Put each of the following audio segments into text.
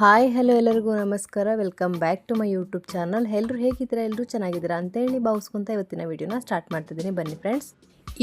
Hi, hello ಎಲ್ಲರಿಗೂ ನಮಸ್ಕಾರ. Welcome back to my YouTube channel. ಎಲ್ಲರೂ ಹೇಗಿದ್ದೀರಾ? ಎಲ್ಲರೂ ಚೆನ್ನಾಗಿದ್ದೀರಾ ಅಂತೇಳಿ ಭಾವಿಸ್ಕೊಂತ ಇವತ್ತಿನ ವಿಡಿಯೋನ ಸ್ಟಾರ್ಟ್ ಮಾಡ್ತಿದ್ದೀನಿ. ಬನ್ನಿ ಫ್ರೆಂಡ್ಸ್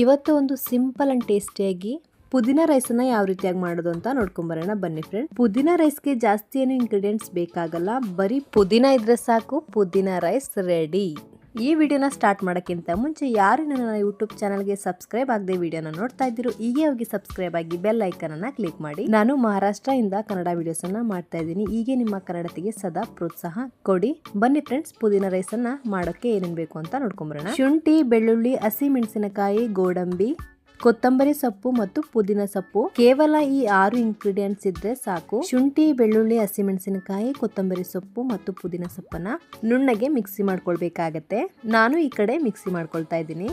ಇವತ್ತು ಒಂದು ಸಿಂಪಲ್ ಆ್ಯಂಡ್ ಟೇಸ್ಟಿಯಾಗಿ ಪುದೀನ ರೈಸನ್ನು ಯಾವ ರೀತಿಯಾಗಿ ಮಾಡೋದು ಅಂತ ನೋಡ್ಕೊಂಬರೋಣ. ಬನ್ನಿ ಫ್ರೆಂಡ್ ಪುದೀನ ರೈಸ್ಗೆ ಜಾಸ್ತಿ ಏನು ಇಂಗ್ರೀಡಿಯೆಂಟ್ಸ್ ಬೇಕಾಗಲ್ಲ. ಬರೀ ಪುದೀನ ಇದ್ರೆ ಸಾಕು. ಪುದೀನ ರೈಸ್ ರೆಡಿ ಈ ವಿಡಿಯೋನ ಸ್ಟಾರ್ಟ್ ಮಾಡೋಕ್ಕಿಂತ ಮುಂಚೆ ಯಾರು ನನ್ನ ಯೂಟ್ಯೂಬ್ ಚಾನಲ್ಗೆ ಸಬ್ಸ್ಕ್ರೈಬ್ ಆಗದೆ ವಿಡಿಯೋನ ನೋಡ್ತಾ ಇದ್ದೀರೋ ಈಗೇ ಹೋಗಿ ಸಬ್ಸ್ಕ್ರೈಬ್ ಆಗಿ ಬೆಲ್ ಐಕನನ್ನು ಕ್ಲಿಕ್ ಮಾಡಿ. ನಾನು ಮಹಾರಾಷ್ಟ್ರದಿಂದ ಕನ್ನಡ ವಿಡಿಯೋಸನ್ನು ಮಾಡ್ತಾ ಇದ್ದೀನಿ. ಹೀಗೆ ನಿಮ್ಮ ಕನ್ನಡತೆಗೆ ಸದಾ ಪ್ರೋತ್ಸಾಹ ಕೊಡಿ. ಬನ್ನಿ ಫ್ರೆಂಡ್ಸ್ ಪುದೀನ ರೈಸನ್ನು ಮಾಡೋಕ್ಕೆ ಏನೇನು ಬೇಕು ಅಂತ ನೋಡ್ಕೊಂಬರೋಣ. ಶುಂಠಿ, ಬೆಳ್ಳುಳ್ಳಿ, ಹಸಿ ಮೆಣಸಿನಕಾಯಿ, ಗೋಡಂಬಿ ಕೊತ್ತಂಬರಿ ಸೊಪ್ಪು ಮತ್ತು ಪುದೀನ ಸೊಪ್ಪು. ಕೇವಲ ಈ ಆರು ಇಂಗ್ರೀಡಿಯೆಂಟ್ಸ್ ಇದ್ರೆ ಸಾಕು. ಶುಂಠಿ, ಬೆಳ್ಳುಳ್ಳಿ, ಹಸಿಮೆಣಸಿನಕಾಯಿ, ಕೊತ್ತಂಬರಿ ಸೊಪ್ಪು ಮತ್ತು ಪುದೀನ ಸೊಪ್ಪನ್ನ ನುಣ್ಣಗೆ ಮಿಕ್ಸಿ ಮಾಡ್ಕೊಳ್ಬೇಕಾಗತ್ತೆ. ನಾನು ಈ ಕಡೆ ಮಿಕ್ಸಿ ಮಾಡ್ಕೊಳ್ತಾ ಇದ್ದೀನಿ.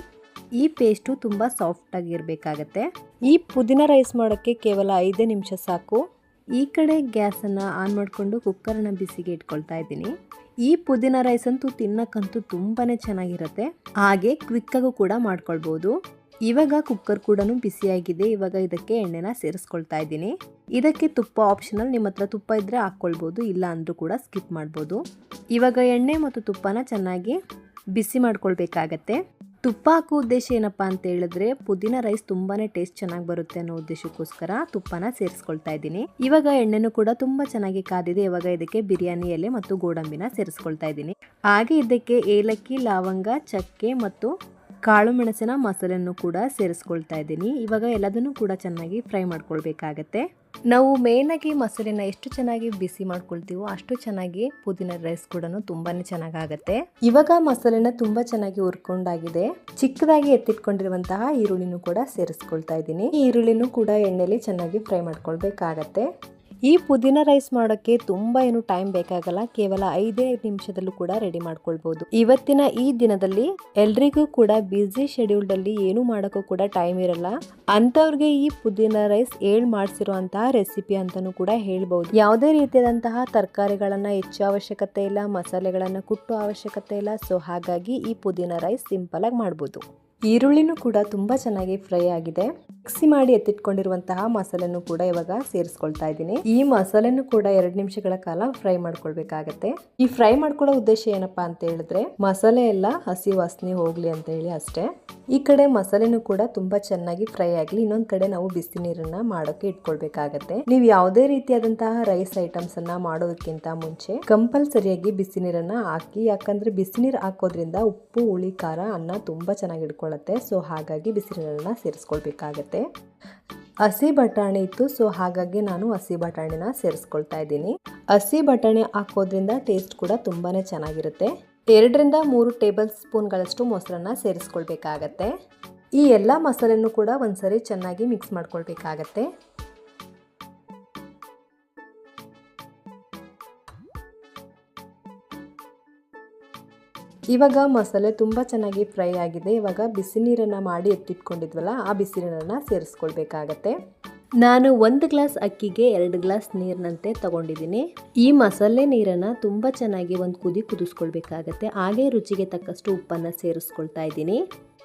ಈ ಪೇಸ್ಟು ತುಂಬ ಸಾಫ್ಟ್ ಆಗಿರಬೇಕಾಗತ್ತೆ ಈ ಪುದೀನ ರೈಸ್ ಮಾಡೋಕ್ಕೆ ಕೇವಲ ಐದೇ ನಿಮಿಷ ಸಾಕು. ಈ ಕಡೆ ಗ್ಯಾಸನ್ನು ಆನ್ ಮಾಡಿಕೊಂಡು ಕುಕ್ಕರನ್ನು ಬಿಸಿಗೆ ಇಟ್ಕೊಳ್ತಾ ಇದ್ದೀನಿ. ಈ ಪುದೀನ ರೈಸ್ ಅಂತೂ ತಿನ್ನಕ್ಕಂತೂ ತುಂಬಾ ಚೆನ್ನಾಗಿರುತ್ತೆ. ಹಾಗೆ ಕ್ವಿಕ್ಕಾಗೂ ಕೂಡ ಮಾಡ್ಕೊಳ್ಬೋದು. ಇವಾಗ ಕುಕ್ಕರ್ ಕೂಡ ಬಿಸಿಯಾಗಿದೆ ಇವಾಗ ಇದಕ್ಕೆ ಎಣ್ಣೆನ ಸೇರಿಸ್ಕೊಳ್ತಾ ಇದ್ದೀನಿ. ಇದಕ್ಕೆ ತುಪ್ಪ ಆಪ್ಷನಲ್ ನಿಮ್ಮ ಹತ್ರ ತುಪ್ಪ ಇದ್ದರೆ ಹಾಕ್ಕೊಳ್ಬೋದು, ಇಲ್ಲ ಅಂದರೂ ಕೂಡ ಸ್ಕಿಪ್ ಮಾಡ್ಬೋದು. ಇವಾಗ ಎಣ್ಣೆ ಮತ್ತು ತುಪ್ಪನ ಚೆನ್ನಾಗಿ ಬಿಸಿ ಮಾಡ್ಕೊಳ್ಬೇಕಾಗತ್ತೆ. ತುಪ್ಪ ಹಾಕೋ ಉದ್ದೇಶ ಏನಪ್ಪ ಅಂತ ಹೇಳಿದ್ರೆ, ಪುದೀನ ರೈಸ್ ತುಂಬಾನೇ ಟೇಸ್ಟ್ ಚೆನ್ನಾಗಿ ಬರುತ್ತೆ ಅನ್ನೋ ಉದ್ದೇಶಕ್ಕೋಸ್ಕರ ತುಪ್ಪನ ಸೇರಿಸ್ಕೊಳ್ತಾ ಇದ್ದೀನಿ. ಇವಾಗ ಎಣ್ಣೆನೂ ಕೂಡ ತುಂಬಾ ಚೆನ್ನಾಗಿ ಕಾದಿದೆ. ಇವಾಗ ಇದಕ್ಕೆ ಬಿರಿಯಾನಿ ಎಲೆ ಮತ್ತು ಗೋಡಂಬಿನ ಸೇರಿಸ್ಕೊಳ್ತಾ ಇದ್ದೀನಿ. ಹಾಗೆ ಇದಕ್ಕೆ ಏಲಕ್ಕಿ, ಲವಂಗ, ಚಕ್ಕೆ ಮತ್ತು ಕಾಳು ಮೆಣಸಿನ ಮಸಾಲೆಯನ್ನು ಕೂಡ ಸೇರಿಸ್ಕೊಳ್ತಾ ಇದ್ದೀನಿ. ಇವಾಗ ಎಲ್ಲದನ್ನು ಕೂಡ ಚೆನ್ನಾಗಿ ಫ್ರೈ ಮಾಡ್ಕೊಳ್ಬೇಕಾಗತ್ತೆ. ನಾವು ಮೇಯ್ನಾಗಿ ಮಸಾಲೆನ ಎಷ್ಟು ಚೆನ್ನಾಗಿ ಬಿಸಿ ಮಾಡ್ಕೊಳ್ತೀವೋ ಅಷ್ಟು ಚೆನ್ನಾಗಿ ಪುದೀನ ರೈಸ್ ಕೂಡ ತುಂಬಾ ಚೆನ್ನಾಗಾಗತ್ತೆ. ಇವಾಗ ಮಸಾಲೆನ ತುಂಬ ಚೆನ್ನಾಗಿ ಹುರ್ಕೊಂಡಾಗಿದೆ. ಚಿಕ್ಕದಾಗಿ ಎತ್ತಿಟ್ಕೊಂಡಿರುವಂತಹ ಈರುಳ್ಳಿನೂ ಕೂಡ ಸೇರಿಸ್ಕೊಳ್ತಾ ಇದ್ದೀನಿ. ಈರುಳ್ಳಿನೂ ಕೂಡ ಎಣ್ಣೆಲಿ ಚೆನ್ನಾಗಿ ಫ್ರೈ ಮಾಡ್ಕೊಳ್ಬೇಕಾಗತ್ತೆ. ಈ ಪುದೀನ ರೈಸ್ ಮಾಡೋಕ್ಕೆ ತುಂಬ ಏನು ಟೈಮ್ ಬೇಕಾಗಲ್ಲ, ಕೇವಲ ಐದೇ ನಿಮಿಷದಲ್ಲೂ ಕೂಡ ರೆಡಿ ಮಾಡ್ಕೊಳ್ಬಹುದು ಇವತ್ತಿನ ಈ ದಿನದಲ್ಲಿ ಎಲ್ರಿಗೂ ಕೂಡ ಬ್ಯುಸಿ ಶೆಡ್ಯೂಲ್ಡ್ ಅಲ್ಲಿ ಏನು ಮಾಡೋಕ್ಕೂ ಕೂಡ ಟೈಮ್ ಇರಲ್ಲ. ಅಂತವ್ರಿಗೆ ಈ ಪುದೀನ ರೈಸ್ ಏಳ್ ಮಾಡಿಸಿರುವಂತಹ ರೆಸಿಪಿ ಅಂತಾನೂ ಕೂಡ ಹೇಳ್ಬಹುದು ಯಾವುದೇ ರೀತಿಯಾದಂತಹ ತರಕಾರಿಗಳನ್ನ ಹೆಚ್ಚು ಅವಶ್ಯಕತೆ ಇಲ್ಲ, ಮಸಾಲೆಗಳನ್ನ ಕುಟ್ಟು ಅವಶ್ಯಕತೆ ಇಲ್ಲ ಸೊ ಹಾಗಾಗಿ ಈ ಪುದೀನ ರೈಸ್ ಸಿಂಪಲ್ ಆಗಿ ಮಾಡ್ಬೋದು. ಈರುಳ್ಳಿನೂ ಕೂಡ ತುಂಬ ಚೆನ್ನಾಗಿ ಫ್ರೈ ಆಗಿದೆ. ಮಿಕ್ಸಿ ಮಾಡಿ ಎತ್ತಿಟ್ಕೊಂಡಿರುವಂತಹ ಮಸಾಲೆನೂ ಕೂಡ ಇವಾಗ ಸೇರಿಸ್ಕೊಳ್ತಾ ಇದ್ದೀನಿ. ಈ ಮಸಾಲೆನೂ ಕೂಡ ಎರಡು ನಿಮಿಷಗಳ ಕಾಲ ಫ್ರೈ ಮಾಡ್ಕೊಳ್ಬೇಕಾಗತ್ತೆ. ಈ ಫ್ರೈ ಮಾಡ್ಕೊಳ್ಳೋ ಉದ್ದೇಶ ಏನಪ್ಪಾ ಅಂತ ಹೇಳಿದ್ರೆ, ಮಸಾಲೆ ಎಲ್ಲ ಹಸಿ ವಾಸನೆ ಹೋಗ್ಲಿ ಅಂತ ಹೇಳಿ ಅಷ್ಟೇ. ಈ ಕಡೆ ಮಸಾಲೆನೂ ಕೂಡ ತುಂಬಾ ಚೆನ್ನಾಗಿ ಫ್ರೈ ಆಗಲಿ, ಇನ್ನೊಂದ್ ಕಡೆ ನಾವು ಬಿಸಿ ನೀರನ್ನ ಮಾಡೋಕೆ ಇಟ್ಕೊಳ್ಬೇಕಾಗತ್ತೆ. ನೀವು ಯಾವುದೇ ರೀತಿಯಾದಂತಹ ರೈಸ್ ಐಟಮ್ಸ್ ಅನ್ನ ಮಾಡೋದಕ್ಕಿಂತ ಮುಂಚೆ ಕಂಪಲ್ಸರಿಯಾಗಿ ಬಿಸಿ ನೀರನ್ನ ಹಾಕಿ, ಯಾಕಂದ್ರೆ ಬಿಸಿ ನೀರು ಹಾಕೋದ್ರಿಂದ ಉಪ್ಪು, ಹುಳಿ, ಖಾರ ಅನ್ನ ತುಂಬಾ ಚೆನ್ನಾಗಿ ಇಟ್ಕೊಳ್ಳುತ್ತೆ ಸೊ ಹಾಗಾಗಿ ಬಿಸಿ ನೀರನ್ನ ಸೇರಿಸ್ಕೊಳ್ಬೇಕಾಗತ್ತೆ. ಹಸಿ ಬಟಾಣಿ ಇತ್ತು ಸೊ ಹಾಗಾಗಿ ನಾನು ಹಸಿ ಬಟಾಣಿನ ಸೇರಿಸ್ಕೊಳ್ತಾ ಇದ್ದೀನಿ. ಹಸಿ ಬಟಾಣಿ ಹಾಕೋದ್ರಿಂದ ಟೇಸ್ಟ್ ಕೂಡ ತುಂಬಾ ಚೆನ್ನಾಗಿರುತ್ತೆ. ಎರಡರಿಂದ ಮೂರು ಟೇಬಲ್ ಸ್ಪೂನ್ಗಳಷ್ಟು ಮೊಸರನ್ನ ಸೇರಿಸ್ಕೊಳ್ಬೇಕಾಗತ್ತೆ. ಈ ಎಲ್ಲ ಮಸಾಲೆನೂ ಕೂಡ ಒಂದ್ಸರಿ ಚೆನ್ನಾಗಿ ಮಿಕ್ಸ್ ಮಾಡ್ಕೊಳ್ಬೇಕಾಗತ್ತೆ. ಇವಾಗ ಮಸಾಲೆ ತುಂಬ ಚೆನ್ನಾಗಿ ಫ್ರೈ ಆಗಿದೆ. ಇವಾಗ ಬಿಸಿ ನೀರನ್ನು ಮಾಡಿ ಎತ್ತಿಟ್ಕೊಂಡಿದ್ವಲ್ಲ, ಆ ಬಿಸಿ ನೀರನ್ನು ಸೇರಿಸ್ಕೊಳ್ಬೇಕಾಗತ್ತೆ. ನಾನು ಒಂದು ಗ್ಲಾಸ್ ಅಕ್ಕಿಗೆ ಎರಡು ಗ್ಲಾಸ್ ನೀರಿನಂತೆ ತಗೊಂಡಿದ್ದೀನಿ. ಈ ಮಸಾಲೆ ನೀರನ್ನು ತುಂಬ ಚೆನ್ನಾಗಿ ಒಂದು ಕುದಿ ಕುದಿಸ್ಕೊಳ್ಬೇಕಾಗತ್ತೆ. ಹಾಗೆ ರುಚಿಗೆ ತಕ್ಕಷ್ಟು ಉಪ್ಪನ್ನು ಸೇರಿಸ್ಕೊಳ್ತಾ ಇದ್ದೀನಿ.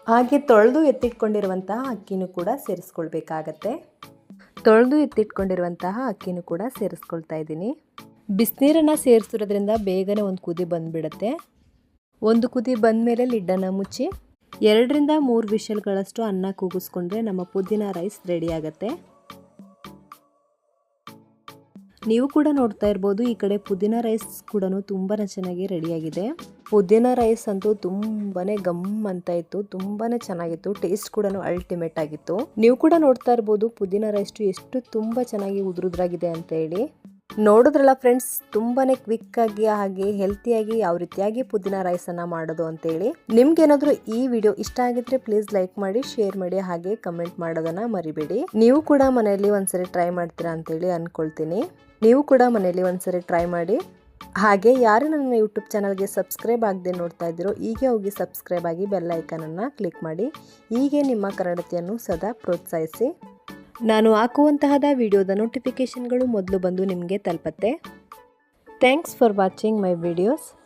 ಹಾಗೆ ತೊಳೆದು ಎತ್ತಿಟ್ಕೊಂಡಿರುವಂತಹ ಅಕ್ಕಿನೂ ಕೂಡ ಸೇರಿಸ್ಕೊಳ್ಬೇಕಾಗತ್ತೆ. ತೊಳೆದು ಎತ್ತಿಟ್ಕೊಂಡಿರುವಂತಹ ಅಕ್ಕಿನೂ ಕೂಡ ಸೇರಿಸ್ಕೊಳ್ತಾ ಇದ್ದೀನಿ. ಬಿಸಿನೀರನ್ನು ಸೇರಿಸಿರೋದ್ರಿಂದ ಬೇಗನೆ ಒಂದು ಕುದಿ ಬಂದುಬಿಡುತ್ತೆ. ಒಂದು ಕುದಿ ಬಂದ ಮೇಲೆ ಲಿಡ್ಡನ್ನು ಮುಚ್ಚಿ ಎರಡರಿಂದ ಮೂರು ವಿಷಲ್ಗಳಷ್ಟು ಅನ್ನ ಕೂಗಿಸ್ಕೊಂಡ್ರೆ ನಮ್ಮ ಪುದೀನ ರೈಸ್ ರೆಡಿ ಆಗುತ್ತೆ ನೀವು ಕೂಡ ನೋಡ್ತಾ ಇರ್ಬೋದು, ಈ ಕಡೆ ಪುದೀನ ರೈಸ್ ಕೂಡ ತುಂಬಾ ಚೆನ್ನಾಗಿ ರೆಡಿಯಾಗಿದೆ. ಪುದೀನ ರೈಸ್ ಅಂತೂ ತುಂಬಾ ಗಮ್ ಅಂತ ಇತ್ತು ತುಂಬಾ ಚೆನ್ನಾಗಿತ್ತು, ಟೇಸ್ಟ್ ಕೂಡ ಅಲ್ಟಿಮೇಟ್ ಆಗಿತ್ತು. ನೀವು ಕೂಡ ನೋಡ್ತಾ ಇರ್ಬೋದು, ಪುದೀನ ರೈಸ್ ಎಷ್ಟು ತುಂಬ ಚೆನ್ನಾಗಿ ಉದುರುದ್ರಾಗಿದೆ ಅಂತ ಹೇಳಿ. ನೋಡಿದ್ರಲ್ಲ ಫ್ರೆಂಡ್ಸ್ ತುಂಬಾ ಕ್ವಿಕ್ ಆಗಿ, ಹಾಗೆ ಹೆಲ್ತಿಯಾಗಿ ಯಾವ ರೀತಿಯಾಗಿ ಪುದೀನ ರೈಸನ್ನು ಮಾಡೋದು ಅಂತೇಳಿ. ನಿಮ್ಗೇನಾದರೂ ಈ ವಿಡಿಯೋ ಇಷ್ಟ ಆಗಿದ್ರೆ ಪ್ಲೀಸ್ ಲೈಕ್ ಮಾಡಿ ಶೇರ್ ಮಾಡಿ, ಹಾಗೆ ಕಮೆಂಟ್ ಮಾಡೋದನ್ನ ಮರಿಬೇಡಿ. ನೀವು ಕೂಡ ಮನೆಯಲ್ಲಿ ಒಂದ್ಸರಿ ಟ್ರೈ ಮಾಡ್ತೀರಾ ಅಂತೇಳಿ ಅಂದ್ಕೊಳ್ತೀನಿ ನೀವು ಕೂಡ ಮನೆಯಲ್ಲಿ ಒಂದ್ಸರಿ ಟ್ರೈ ಮಾಡಿ. ಹಾಗೆ ಯಾರು ನನ್ನ ಯೂಟ್ಯೂಬ್ ಚಾನಲ್ಗೆ ಸಬ್ಸ್ಕ್ರೈಬ್ ಆಗದೆ ನೋಡ್ತಾ ಇದ್ದೀರೋ, ಹೀಗೆ ಹೋಗಿ ಸಬ್ಸ್ಕ್ರೈಬ್ ಆಗಿ ಬೆಲ್ ಐಕನನ್ನು ಕ್ಲಿಕ್ ಮಾಡಿ. ಹೀಗೆ ನಿಮ್ಮ ಕನ್ನಡತಿಯನ್ನು ಸದಾ ಪ್ರೋತ್ಸಾಹಿಸಿ. ನಾನು ಹಾಕುವಂತಹದ ವಿಡಿಯೋದ ನೋಟಿಫಿಕೇಷನ್ಗಳು ಮೊದಲು ಬಂದು ನಿಮಗೆ ತಲುಪತ್ತೆ. Thanks for watching my videos